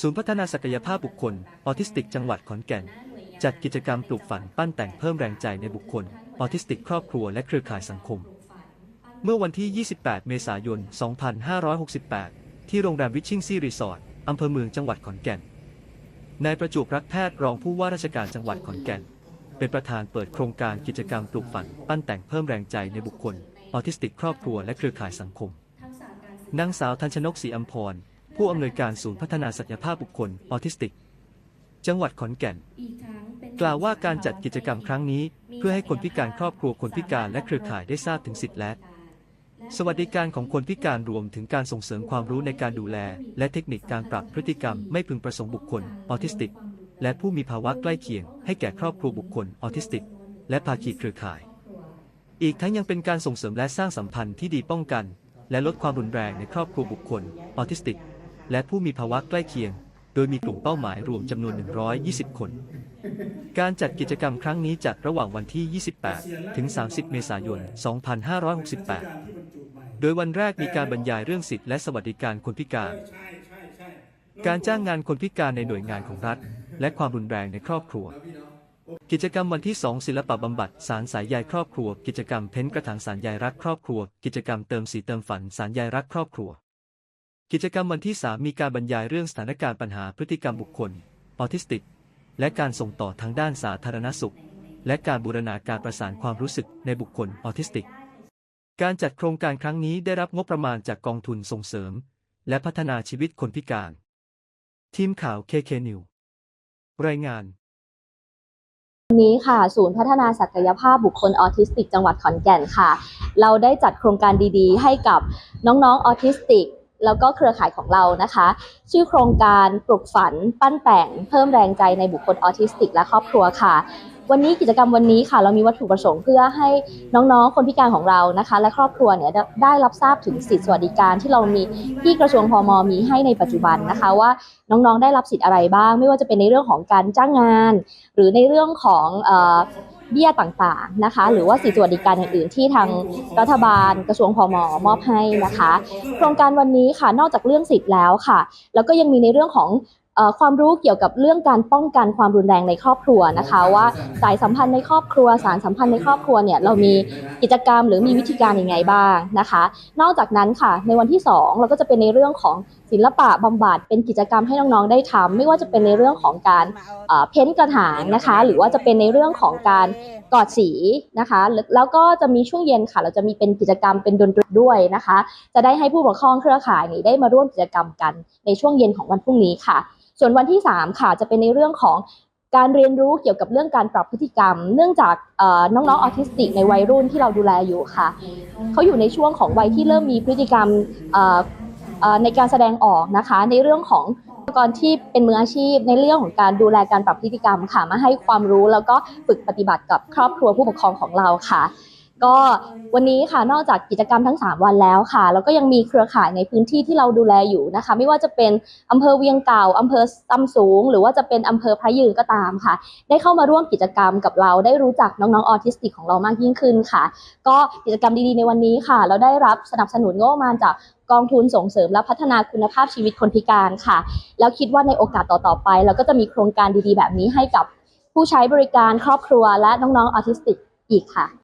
ศูนย์พัฒนาศักยภาพบุคคล ออทิสติกจังหวัดขอนแก่น จัดกิจกรรมปลูกฝันปั้นแต่งเพิ่มแรงใจในบุคคล ออทิสติกครอบครัวและเครือข่ายสังคม เมื่อวันที่ 28 เมษายน 2568 ที่โรงแรมวิชชิ่งซีรีสอร์ทอำเภอเมืองจังหวัดขอนแก่น นายประจวบรักแพทย์รองผู้ว่าราชการจังหวัดขอนแก่น เป็นประธานเปิดโครงการกิจกรรมปลูกฝันปั้นแต่งเพิ่มแรงใจในบุคคล ออทิสติกครอบครัวและเครือข่ายสังคม นางสาวทันชนกศรีอัมพร ผู้อำนวยการศูนย์พัฒนาศักยภาพบุคคลออทิสติก จังหวัดขอนแก่น กล่าวว่าการจัดกิจกรรมครั้งนี้ เพื่อให้คนพิการครอบครัวคนพิการและเครือข่ายได้ทราบถึงสิทธิและ สวัสดิการของคนพิการรวมถึงการส่งเสริมความรู้ในการดูแล และเทคนิคการปรับพฤติกรรมไม่พึงประสงค์บุคคลออทิสติก และผู้มีภาวะใกล้เคียง ให้แก่ครอบครัวบุคคลออทิสติก และภาคีเครือข่าย อีกทั้งยังเป็นการส่งเสริมและสร้างสัมพันธ์ที่ดีป้องกัน และลดความรุนแรงในครอบครัวบุคคลออทิสติก และผู้มีภาวะใกล้เคียง โดยมีกลุ่มเป้าหมายรวมจำนวน 120 คน การจัดกิจกรรมครั้งนี้จัดระหว่างวันที่ 28 ถึง 30 เมษายน 2568 โดยวันแรกมีการบรรยายเรื่องสิทธิและสวัสดิการคนพิการ การจ้างงานคนพิการในหน่วยงานของรัฐ และความรุนแรงในครอบครัวกิจกรรมวันที่ 2 ศิลปะบำบัดสารสายใยครอบครัว กิจกรรมเพ้นกระถางสารใยรักครอบครัว กิจกรรมเติมสีเติมฝันสารใยรักครอบครัว กิจกรรมวันที่ 3 มีการบรรยายเรื่องสถานการณ์ปัญหาพฤติกรรมบุคคล ออทิสติก และการส่งต่อทางด้านสาธารณสุข และการบูรณาการประสานความรู้สึกในบุคคลออทิสติก การจัดโครงการครั้งนี้ได้รับงบประมาณจากกองทุนส่งเสริม และพัฒนาชีวิตคนพิการ ทีมข่าว KK New รายงานวันนี้ค่ะ ศูนย์พัฒนาศักยภาพบุคคลออทิสติก จังหวัดขอนแก่นค่ะ เราได้จัดโครงการดีๆ ให้กับน้องๆออทิสติก แล้วก็เครือข่ายของเรานะคะ ชื่อโครงการปลุกฝันปั้นแต่ง เพิ่มแรงใจในบุคคลออทิสติก และครอบครัวค่ะ วันนี้กิจกรรมวันนี้ค่ะ เรามีวัตถุประสงค์เพื่อให้น้องๆ คนพิการของเรานะคะ และครอบครัวเนี่ยได้รับทราบถึงสิทธิสวัสดิการที่เรามีที่กระทรวงพมมีให้ในปัจจุบันนะคะ ว่าน้องๆได้รับสิทธิ์อะไรบ้าง ไม่ว่าจะเป็นในเรื่องของการจ้างงาน หรือในเรื่องของ เบี้ยต่างๆนะคะ หรือว่าสิทธิสวัสดิการอื่นๆ ที่ทางรัฐบาลกระทรวงพมมอบให้นะคะ โครงการวันนี้ค่ะนอกจากเรื่องสิทธิ์แล้วค่ะ แล้วก็ยังมีในเรื่องของ ความรู้เกี่ยวกับเรื่องการป้องกันความรุนแรงในครอบครัวนะคะ ว่าสายสัมพันธ์ในครอบครัว สารสัมพันธ์ในครอบครัวเนี่ยเรามีกิจกรรมหรือมีวิธีการยังไงบ้างนะคะ นอกจากนั้นค่ะในวันที่ 2 เราก็จะเป็นในเรื่องของศิลปะบำบัดเป็นกิจกรรมให้น้องๆได้ทำไม่ว่าจะเป็นในเรื่องของการเอ่อเพ้นท์กระถางนะคะ หรือว่าจะเป็นในเรื่องของการกอดสีนะคะแล้วแล้วก็จะมีช่วงเย็นค่ะ เราจะมีเป็นกิจกรรมเป็นดนตรีด้วยนะคะ จะได้ให้ผู้ปกครองเครือข่ายนี้ได้มาร่วมกิจกรรมกันในช่วงเย็นของวันพรุ่งนี้ค่ะ ส่วนวันที่ 3 ค่ะจะเป็นในเรื่องของการเรียนรู้เกี่ยวกับเรื่องการปรับพฤติกรรม เนื่องจากน้องๆออทิสติกในวัยรุ่นที่เราดูแลอยู่ค่ะเขาอยู่ในช่วงของวัยที่เริ่มมีพฤติกรรมในการแสดงออกนะคะ ในเรื่องของอุปกรณ์ที่เป็นมืออาชีพ ในเรื่องของการดูแลการปรับพฤติกรรมค่ะมาให้ความรู้แล้วก็ฝึกปฏิบัติกับครอบครัวผู้ปกครองของเราค่ะ ก็วันนี้ค่ะนอกจากกิจกรรมทั้ง 3 วันแล้วค่ะ แล้วก็ยังมีเครือข่ายในพื้นที่ที่เราดูแลอยู่นะคะ ไม่ว่าจะเป็นอำเภอเวียงเก่าอำเภอตำสูง หรือว่าจะเป็นอำเภอพระยืนก็ตามค่ะ ได้เข้ามาร่วมกิจกรรมกับเราได้รู้จักน้องๆออทิสติกของเรามากยิ่งขึ้นค่ะ ก็กิจกรรมดีๆในวันนี้ค่ะ เราได้รับสนับสนุนงบประมาณจากกองทุนส่งเสริมและพัฒนาคุณภาพชีวิตคนพิการค่ะ แล้วคิดว่าในโอกาสต่อๆไป เราก็จะมีโครงการดีๆ แบบนี้ให้กับผู้ใช้บริการครอบครัวและน้องๆออทิสติกอีกค่ะ